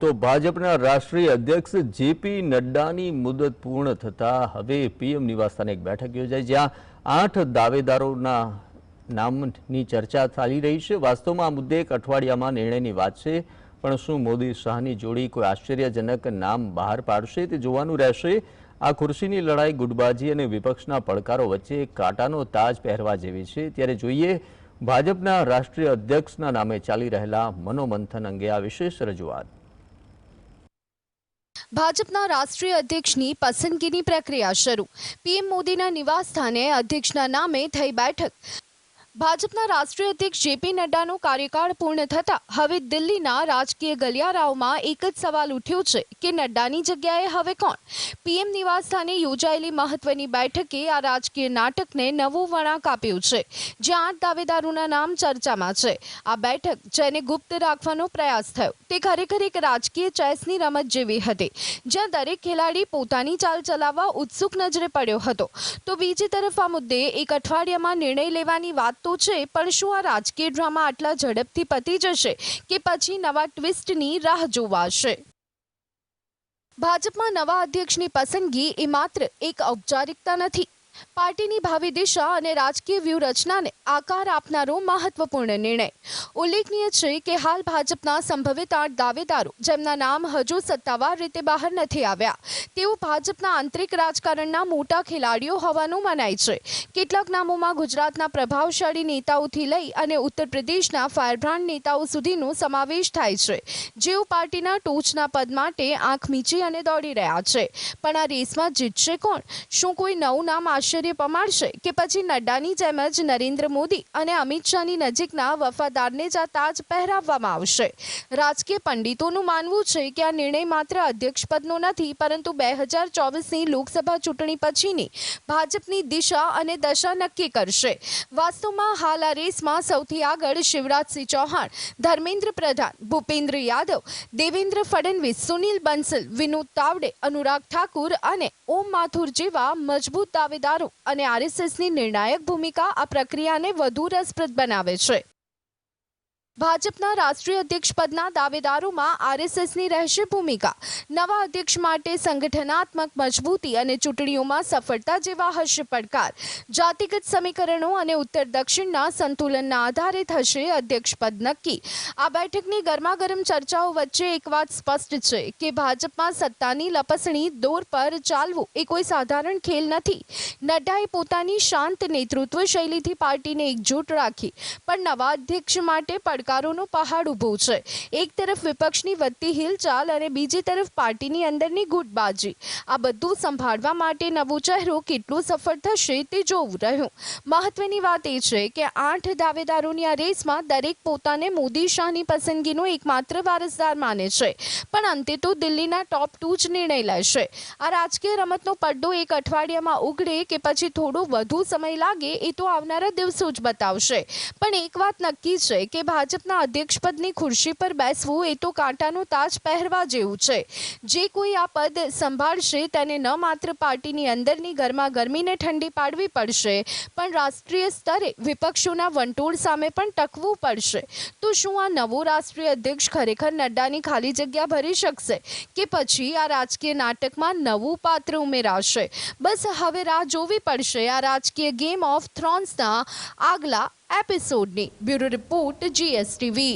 તો ભાજપના રાષ્ટ્રીય અધ્યક્ષ જેપી નડ્ડાની મુદત પૂર્ણ થતા હવે પીએમ નિવાસસ્થાને એક બેઠક યોજાઈ, જ્યાં આઠ દાવેદારોના નામની ચર્ચા ચાલી રહી છે. વાસ્તવમાં આ મુદ્દે એક અઠવાડિયામાં નિર્ણયની વાત છે, પણ શું મોદી શાહની જોડી કોઈ આશ્ચર્યજનક નામ બહાર પાડશે તે જોવાનું રહેશે. આ ખુરશીની લડાઈ, ગુટબાજી અને વિપક્ષના પડકારો વચ્ચે કાંટાનો તાજ પહેરવા જેવી છે. ત્યારે જોઈએ, ભાજપના રાષ્ટ્રીય અધ્યક્ષના નામે ચાલી રહેલા મનોમંથન અંગે આ વિશેષ રજૂઆત. ભાજપના રાષ્ટ્રીય અધ્યક્ષની પસંદગીની પ્રક્રિયા શરૂ. પીએમ મોદીના નિવાસ સ્થાને અધ્યક્ષના નામે થઈ બેઠક. ભાજપના રાષ્ટ્રીય અધ્યક્ષ જેપી નડ્ડાનો કાર્યકાળ પૂર્ણ થતા હવે દિલ્હીના રાજકીય ગલિયારાઓમાં એક જ સવાલ ઉઠ્યો છે કે નડ્ડાની જગ્યાએ હવે કોણ? પીએમ નિવાસ સ્થાને યોજાયેલી મહત્વની બેઠકે આ રાજકીય નાટકને નવો વળાંક આપ્યો છે. જ્યાં આઠ દાવેદારોના નામ ચર્ચામાં છે. આ બેઠક જેને ગુપ્ત રાખવાનો પ્રયાસ થયો. તે ખરેખર એક રાજકીય ચેસની રમત જેવી હતી, જ્યાં દરેક ખેલાડી પોતાની ચાલ ચલાવવા ઉત્સુક નજરે પડ્યો હતો. તો બીજી તરફ આ મુદ્દે એક અઠવાડિયામાં નિર્ણય લેવાની વાત તો છે, પણ શું આ રાજકીય ડ્રામા આટલા ઝડપથી પતી જશે કે પછી નવા ટ્વિસ્ટની રાહ જોવાશે? ભાજપમાં નવા અધ્યક્ષની પસંદગી એ માત્ર એક ઔપચારિકતા નથી પાર્ટીની ભાવિ દિશા અને રાજકીય વ્યૂહરચનાને આકાર આપનારો મહત્વપૂર્ણ નિર્ણય. ઉલ્લેખનીય છે કે હાલ ભાજપના સંભવિત આઠ દાવેદારો, જેમના નામ હજુ સત્તાવાર રીતે બહાર નથી આવ્યા, તેઓ ભાજપના આંતરિક રાજકારણના મોટા ખેલાડીઓ હોવાનું મનાય છે. કેટલાક નામોમાં ગુજરાતના પ્રભાવશાળી નેતાઓથી લઈ અને ઉત્તર પ્રદેશના ફાયરબ્રાન્ડ નેતાઓ સુધીનો સમાવેશ થાય છે. જેઓ પાર્ટીના ટોચના પદ માટે આંખ મીચી અને દોડી રહ્યા છે. પણ આ રેસમાં જીતશે કોણ? શું કોઈ નવું નામ આશ્ચર્ય પમાડશે કે પછી નડ્ડાની જેમ જ નરેન્દ્ર મોદી અને અમિત શાહની નજીકના વફાદારને જ આ તાજ પહેરાવવામાં આવશે. રાજકીય પંડિતોનું માનવું છે કે આ નિર્ણય માત્ર અધ્યક્ષ પદનો નથી, પરંતુ બે હજાર ચોવીસની લોકસભા ચૂંટણી પછીની ભાજપની દિશા અને દશા નક્કી કરશે. વાસ્તવમાં હાલ આ રેસમાં સૌથી આગળ શિવરાજસિંહ ચૌહાણ, ધર્મેન્દ્ર પ્રધાન, ભૂપેન્દ્ર યાદવ, દેવેન્દ્ર ફડણવીસ, સુનિલ બંસલ, વિનોદ તાવડે, અનુરાગ ઠાકુર અને ઓમ માથુર જેવા મજબૂત દાવેદારો અને આરએસએસની નિર્ણાયક ભૂમિકા આ પ્રક્રિયાને વધુ રસપ્રદ બનાવે છે. ભાજપના રાષ્ટ્રીય અધ્યક્ષ પદના દાવેદારોમાં આરએસએસની રહેશે ભૂમિકા. નવા અધ્યક્ષ માટે સંગઠનાત્મક મજબૂતી અને ચૂંટણીઓમાં સફળતા જેવા હશે પડકાર. જાતિગત સમીકરણો અને ઉત્તર દક્ષિણના સંતુલનના આધારે થશે અધ્યક્ષ પદ નક્કી. આ બેઠકની ગરમાગરમ ચર્ચાઓ વચ્ચે એક વાત સ્પષ્ટ છે કે ભાજપમાં સત્તાની લપસણી દોર પર ચાલવું એ કોઈ સાધારણ ખેલ નથી. નડ્ડાએ પોતાની શાંત નેતૃત્વ શૈલીથી પાર્ટીને એકજૂટ રાખી, પણ નવા અધ્યક્ષ માટે પડકારોનો પહાડ ઊભો છે. એક તરફ વિપક્ષની વધતી હિલચાલ અને બીજી તરફ પાર્ટીની અંદરની ગુટબાજી. આ બધું સંભાળવા માટે નવો ચહેરો કેટલો સફળ થશે તે જોવું રહ્યું. મહત્વની વાત એ છે કે આઠ દાવેદારોની આ રેસમાં દરેક પોતાને મોદી શાહની પસંદગીનો એકમાત્ર વારસદાર માને છે. પણ અંતે તો દિલ્હીના ટોપ ટુ જ નિર્ણય લેશે. આ રાજકીય રમતનો પડદો એક અઠવાડિયામાં ઉગડે કે પછી થોડો વધુ સમય લાગે એ તો આવનારા દિવસો જ બતાવશે. પણ એક વાત નક્કી છે કે ભાજપના અધ્યક્ષપદની ખુરશી પર બેસવું એ તો કાંટાનો તાજ પહેરવા જેવું છે. જે કોઈ આ પદ સંભાળશે તેને ન માત્ર પાર્ટીની અંદરની ગરમા ગરમીને ઠંડી પાડવી પડશે, પણ રાષ્ટ્રીય સ્તરે વિપક્ષોના વંટોળ સામે પણ ટકવું પડશે. તો શું આ નવો રાષ્ટ્રીય અધ્યક્ષ ખરેખર નડ્ડાની ખાલી જગ્યા ભરી શકશે કે પછી આ રાજકીય નાટકમાં નવું પાત્ર ઉમેરાશે? બસ હવે રાહ જોવી પડશે. આ રાજકીય ગેમ ઓફ થ્રોન્સના આગલા એપિસોડની બ્યુરો રિપોર્ટ જીએસટીવી